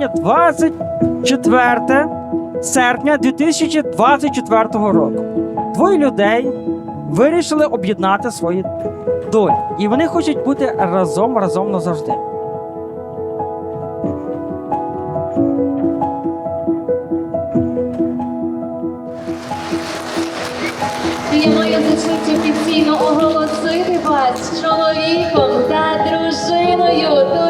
сьогодні 24 серпня 2024 року. Двоє людей вирішили об'єднати свої долі. І вони хочуть бути разом разом назавжди. Я маю честь офіційно оголосити вас чоловіком та дружиною.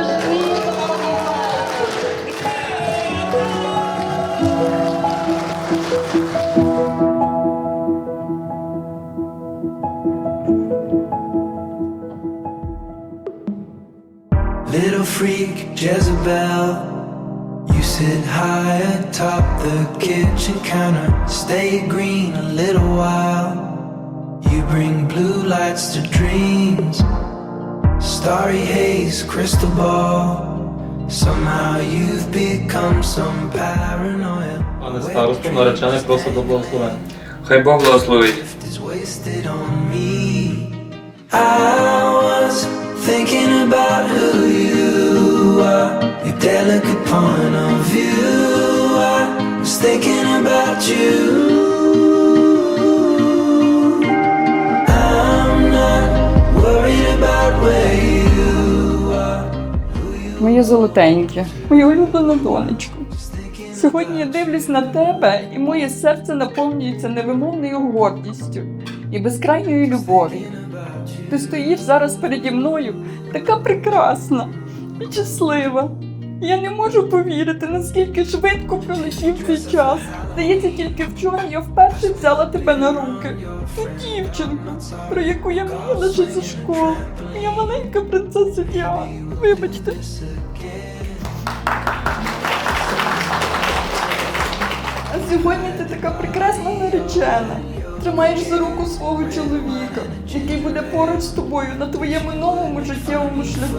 freak Jezebel, you sit high atop the kitchen counter. Stay green a little while. You bring blue lights to dreams, starry haze, crystal ball. Somehow you've become some paranoia. Пане старосту, наречений просить до благословення. Хай Бог благословить. is wasted on me. I was thinking about who you are, your delicate point of view. I was thinking about you. I'm not worried about where you are. Моє золотеньке, моя улюблена донечко. Сьогодні я дивлюсь на тебе, і моє серце наповнюється невимовною гордістю і безкрайньою любов'ю. Ти стоїш зараз переді мною, така прекрасна щаслива. Я не можу повірити, наскільки швидко пролетів цей час. Здається, тільки вчора я вперше взяла тебе на руки. Ту дівчинку, про яку я мріяла ще зі школи. Моя маленька принцеса Діана. Вибачте. А сьогодні ти така прекрасна наречена. Тримаєш за руку свого чоловіка, який буде поруч з тобою на твоєму новому життєвому шляху.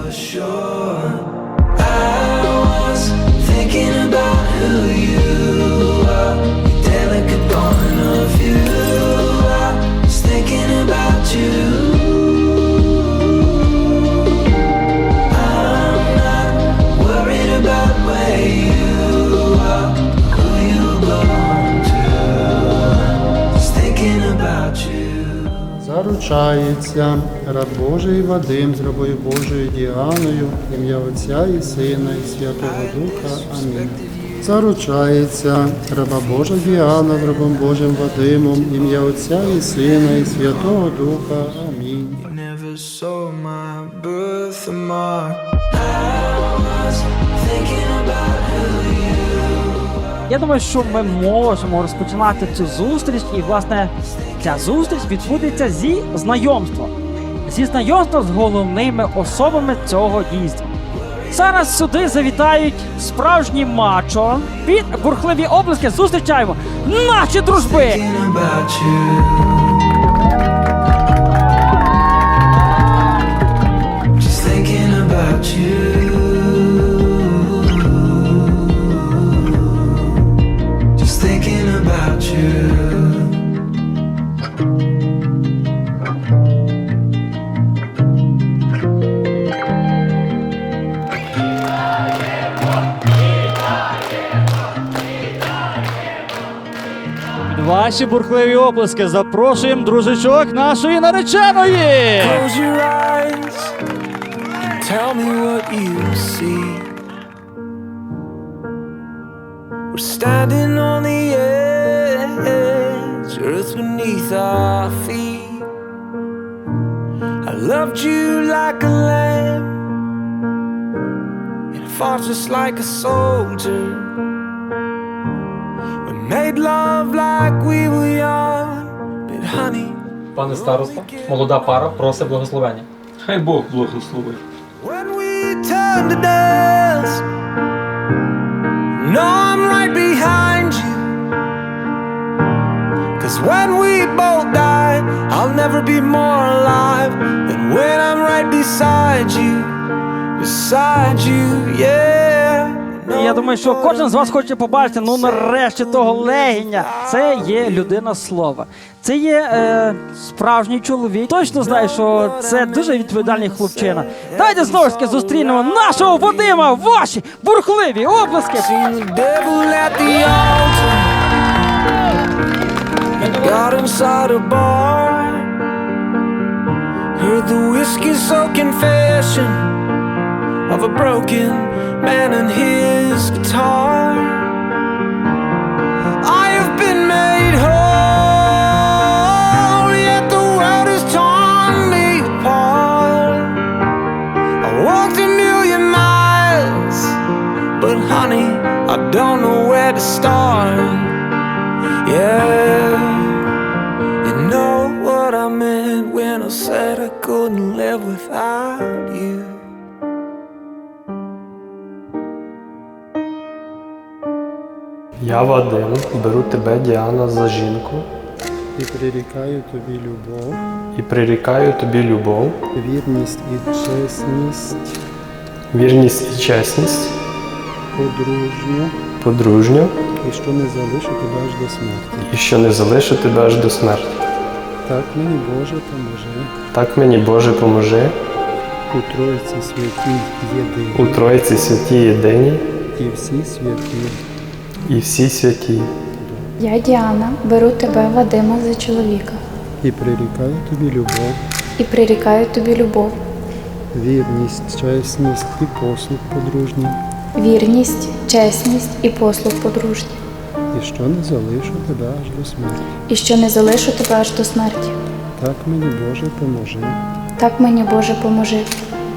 Заручається раб Божий Вадим з рабою Божою Діаною, ім'я Отця і Сина, і Святого Духа. Амінь. Заручається раба Божа Діана з рабом Божим Вадимом, ім'я Отця і Сина, і Святого Духа. Амінь. Never saw my birthmark. I was thinking about Я думаю, що ми можемо розпочинати цю зустріч, і власне ця зустріч відбудеться зі знайомства. Зі знайомства з головними особами цього дійства. Зараз сюди завітають справжні мачо. Під бурхливі облиски зустрічаємо наші дружби! Ваші бурхливі оплески запрошуємо дружичок нашої нареченої. Close your eyes and tell me what you see. We're standing on the edge, earth beneath our feet. I loved you like a lamb, and fought just like a soldier. We made love like we were young, but honey. Пане старосто, молода пара просить благословення. Хай Бог благословить. When we turn to dust, no, I'm right behind you. Cause when we both die, I'll never be more alive than when I'm right beside you, beside you, yeah. Я думаю, що кожен з вас хоче побачити, ну нарешті того легеня. Це є людина слова. Це є е, справжній чоловік. Точно знаю, що це дуже відповідальний хлопчина. Давайте знову ж таки зустрінемо нашого Вадима. Ваші бурхливі обласки. Got inside a bar. Heard the whiskey soaked confession of a broken man and his guitar. I have been made whole, yet the world has torn me apart. I walked a million miles, but honey, I don't know where to start. Yeah, you know what I meant when I said I couldn't live without Я Вадим, беру тебе, Діана, за жінку. І прирікаю тобі любов, і прирікаю тобі любов, вірність і чесність, вірність і чесність, подружню, подружню, і що не залишу тебе аж до смерті. і що не залишу тебе аж до смерті. Так мені Боже поможи, Так мені Боже поможи. У Тройці святій у єдиній Тройці святій єдиній і всі святі. І всі святі. Я Діана, беру тебе, Вадима, за чоловіка. І прирікаю тобі любов, і прирікаю тобі любов, вірність, чесність і послуг подружній, вірність, чесність і послуг подружній, і що не залишу тебе аж до смерті. і що не залишу тебе аж до смерті. Так мені Боже поможи, Так мені Боже поможи.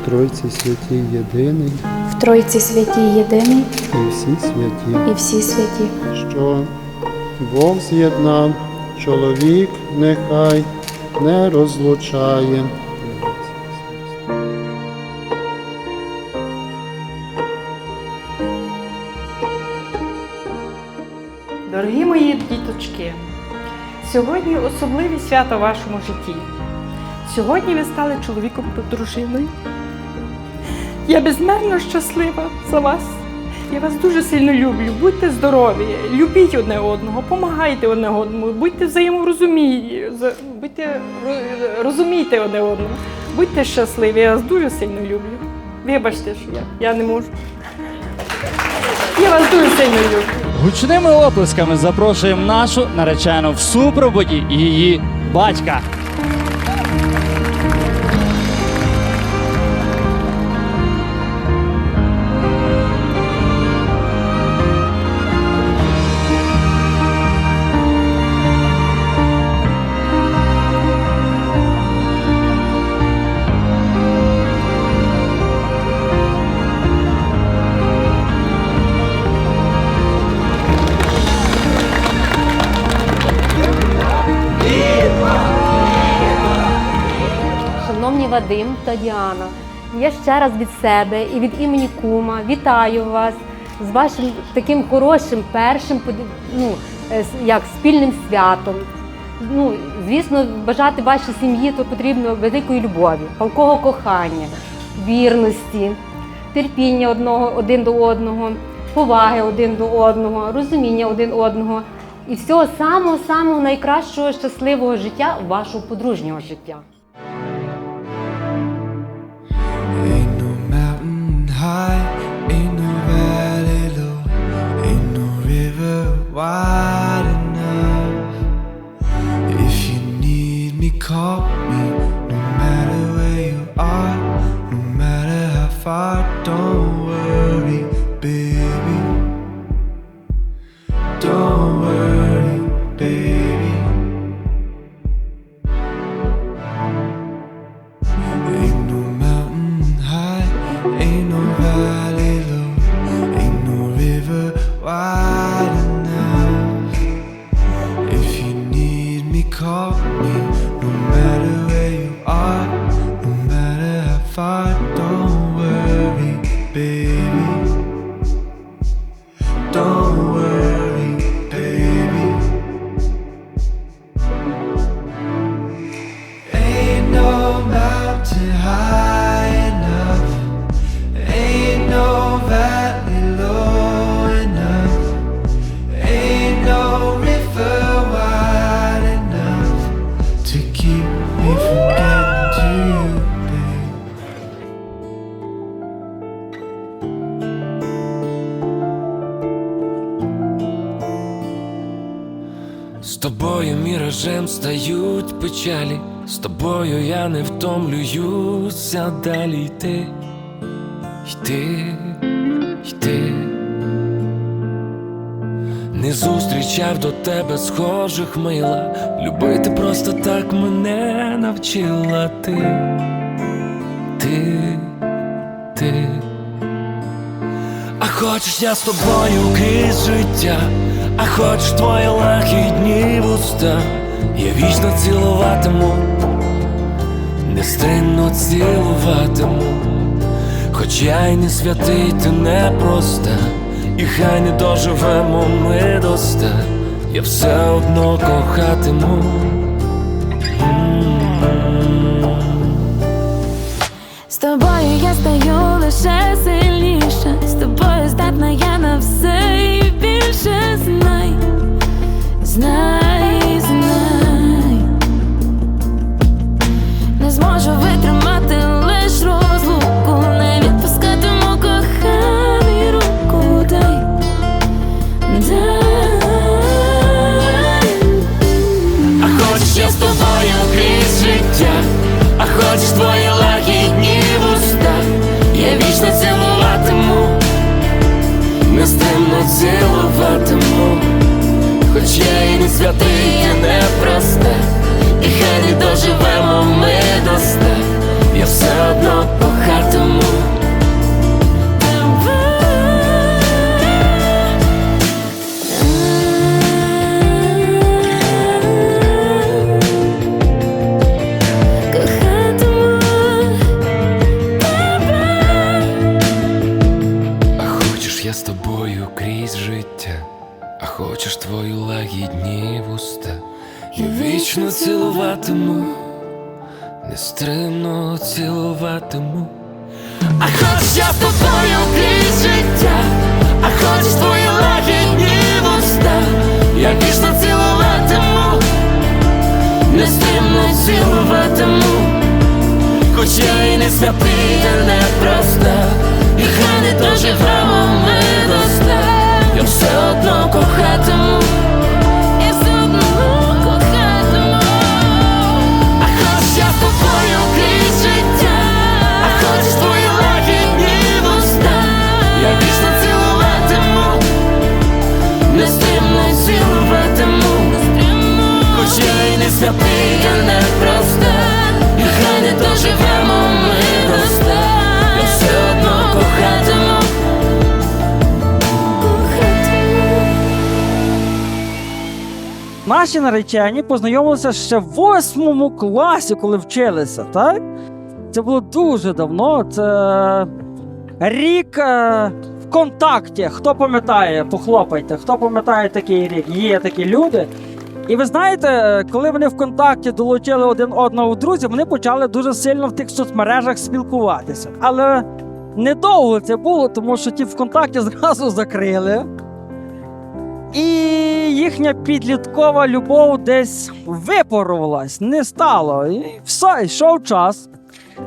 Тройці святій єдиний Тройці святій єдиний і всі святі. і всі святі. що Бог з'єднав, чоловік нехай не розлучає. Дорогі мої діточки, сьогодні особливі свята в вашому житті. Сьогодні ви стали чоловіком та дружиною. Я безмежно щаслива за вас. Я вас дуже сильно люблю. Будьте здорові, любіть одне одного, помагайте одне одному, будьте взаєморозумі, за- будьте розумійте одне одного, будьте щасливі. Я вас дуже сильно люблю. Вибачте, що я, я не можу. Я вас дуже сильно люблю. Гучними оплесками запрошуємо нашу наречену в супроводі її батька. Вадим та Діана, я ще раз від себе і від імені кума вітаю вас з вашим таким хорошим першим ну, е, як спільним святом. Ну, звісно, бажати вашій сім'ї то потрібно великої любові, палкого кохання, вірності, терпіння одного один до одного, поваги один до одного, розуміння один одного і всього самого самого найкращого щасливого життя вашого подружнього життя. High, ain't no valley low, ain't no river wide enough. If you need me, call me, no matter where you are, no matter how far. Don't далі йти, йти, йти. Не зустрічав до тебе схожих мила, любити просто так мене навчила ти, ти, ти. А хочеш я з тобою крізь життя, а хочеш твої лагідні вуста, я вічно цілуватиму, нестримно цілуватиму, хоч я й не святий, ти не проста, і хай не доживемо ми доста, я все одно кохатиму. З тобою я стаю лише сильніше, Наші наречені познайомилися ще в восьмому класі, коли вчилися, так? Це було дуже давно. Це рік е, ВКонтакті. Хто пам'ятає, похлопайте, хто пам'ятає такий рік? Є такі люди. І ви знаєте, е, коли вони ВКонтакті долучили один одного в друзі, вони почали дуже сильно в тих соцмережах спілкуватися. Але недовго це було, тому що ті ВКонтакті зразу закрили. І їхня підліткова любов десь випарувалась, не стало. І все, йшов час.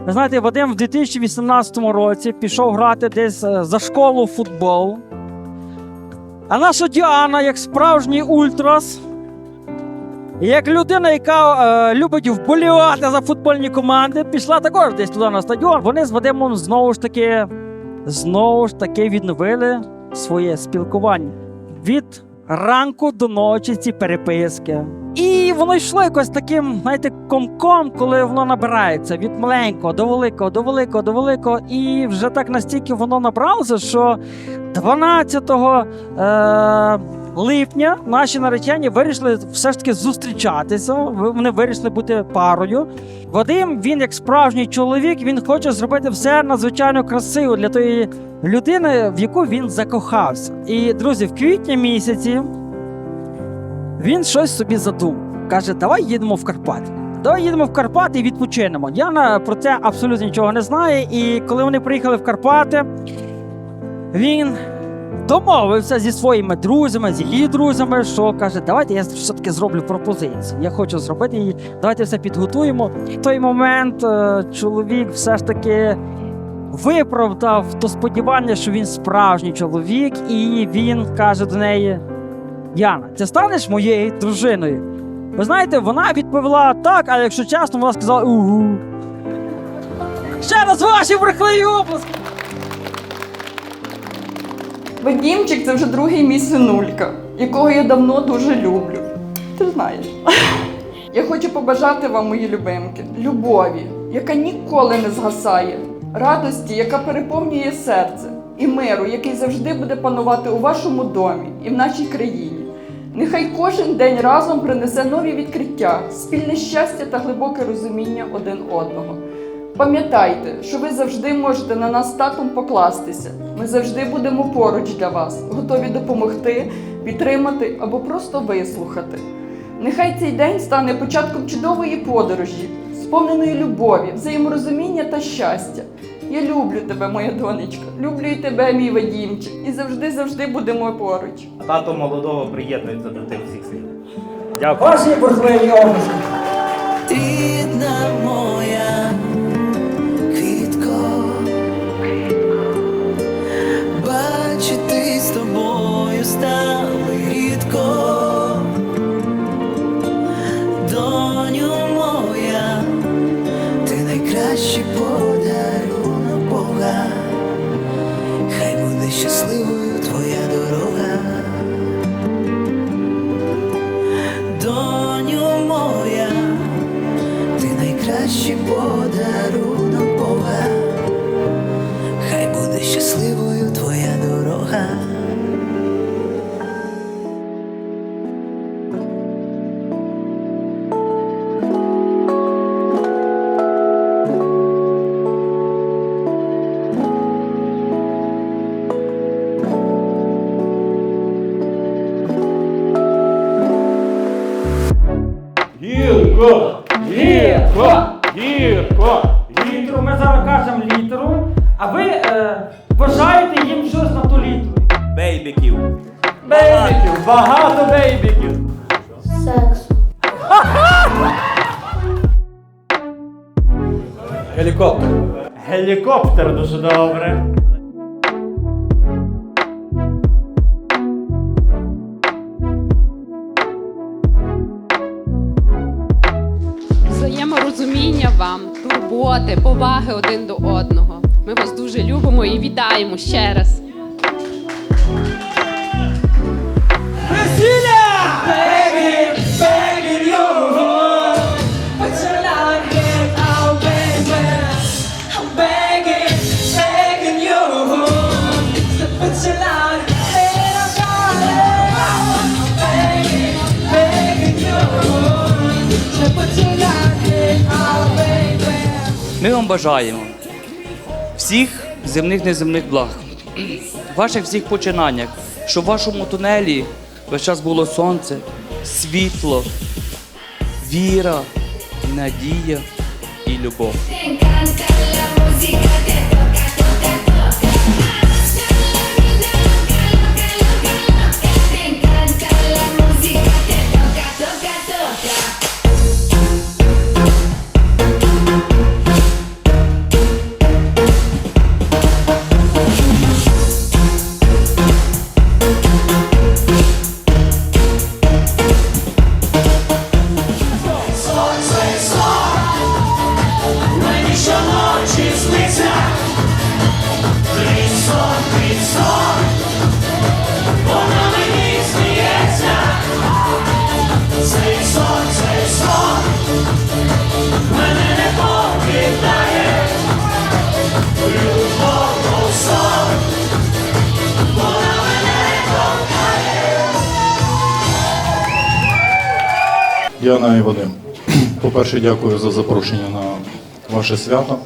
Знаєте, Вадим в 2018 році пішов грати десь е, за школу футбол. А наша Діана, як справжній ультрас, як людина, яка е, любить вболівати за футбольні команди, пішла також десь туди на стадіон. Вони з Вадимом знову ж таки, знову ж таки відновили своє спілкування. Від ранку до ночі ці переписки. І воно йшло якось таким, знаєте, комком, коли воно набирається від маленького до великого, до великого, до великого. І вже так настільки воно набралося, що 12 е- липня наші наречені вирішили все ж таки зустрічатися. Вони вирішили бути парою. Вадим, він як справжній чоловік, він хоче зробити все надзвичайно красиво для тої людини, в яку він закохався. І друзі, в квітні місяці він щось собі задумав. Каже, давай їдемо в Карпати. Давай їдемо в Карпати і відпочинемо. Яна про це абсолютно нічого не знає. І коли вони приїхали в Карпати, він домовився зі своїми друзями, з її друзями, що каже, давайте я все-таки зроблю пропозицію. Я хочу зробити її, давайте все підготуємо. В той момент е, чоловік все ж таки виправдав то сподівання, що він справжній чоловік, і він каже до неї: Яна, ти станеш моєю дружиною? Ви знаєте, вона відповіла так, а якщо чесно, вона сказала угу. Ще раз ваші брехливі оплески! Вадімчик це вже другий мій синулька, якого я давно дуже люблю. Ти знаєш. Я хочу побажати вам, мої любимки, любові, яка ніколи не згасає, радості, яка переповнює серце, і миру, який завжди буде панувати у вашому домі і в нашій країні. Нехай кожен день разом принесе нові відкриття, спільне щастя та глибоке розуміння один одного. Пам'ятайте, що ви завжди можете на нас з татом покластися. Ми завжди будемо поруч для вас, готові допомогти, підтримати або просто вислухати. Нехай цей день стане початком чудової подорожі, сповненої любові, взаєморозуміння та щастя. Я люблю тебе, моя донечка, люблю і тебе, мій Вадімчик, і завжди завжди будемо поруч. Тато молодого приєднується до тих всіх слів. Дякую. Ваші брехливі оплески! щасливою Бейбіків! Багато бейбіків! Гелікоптер. Гелікоптер дуже добре. Взаєморозуміння вам, турботи, поваги один до одного. Ми вас дуже любимо і вітаємо ще раз. Ми вам бажаємо всіх земних неземних благ, ваших всіх починаннях, щоб в вашому тунелі весь час було сонце, світло, віра, надія і любов. Діана і Вадим. По-перше, дякую за запрошення на ваше свято.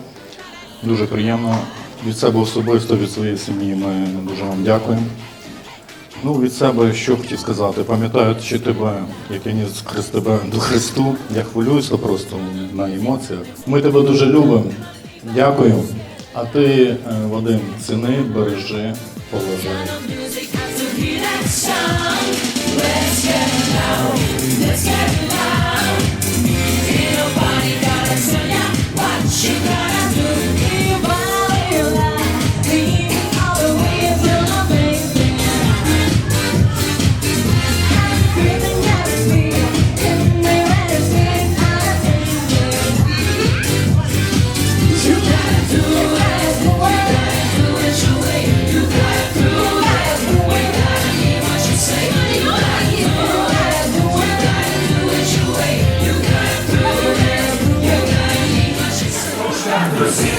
Дуже приємно. Від себе особисто, від своєї сім'ї ми дуже вам дякуємо. Ну, від себе що хотів сказати. Пам'ятаю, що тебе, як я ніс хрест тебе до Христу, я хвилююся просто на емоціях. Ми тебе дуже любимо. Дякую. А ти, е, Вадим, ціни, бережи, поважай. She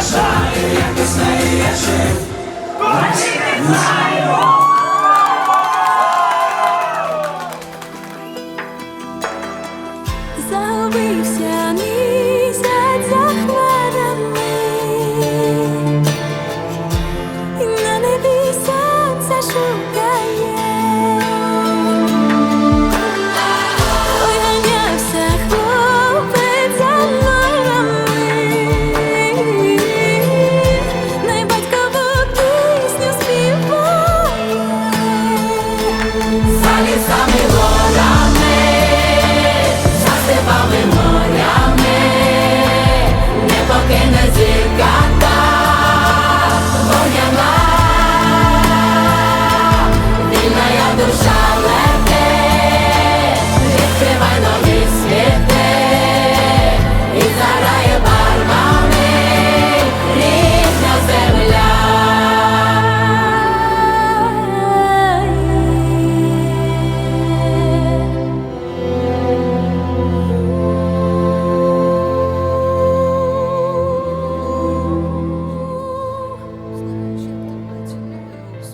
Загубився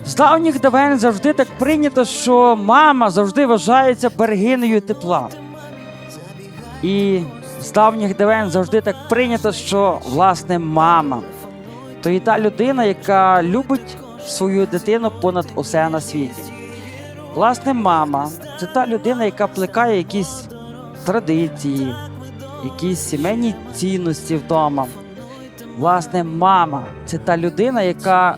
З давніх давен завжди так прийнято, що мама завжди вважається берегинею тепла. І з давніх давен завжди так прийнято, що власне мама то і та людина, яка любить свою дитину понад усе на світі. Власне, мама це та людина, яка плекає якісь традиції, якісь сімейні цінності вдома. Власне, мама це та людина, яка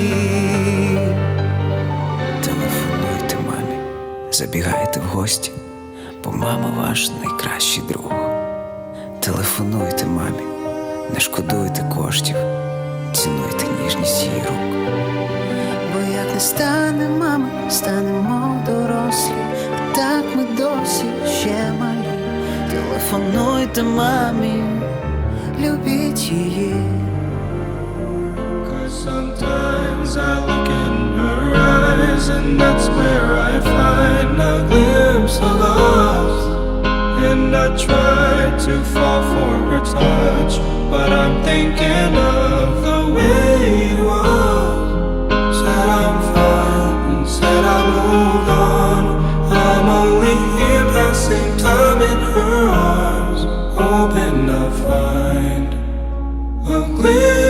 Забігайте в гості, бо мама ваш найкращий друг. Телефонуйте мамі, не шкодуйте коштів, цінуйте ніжність її рук. Бо як не стане мами, станемо дорослі, так ми досі ще малі. Телефонуйте мамі, любіть її. Sometimes I look in her eyes, and that's where I find a glimpse of us. And I try to fall for her touch, but I'm thinking of the way it was. Said I'm fine and said I moved on. I'm only here passing time in her arms, hoping I find a glimpse.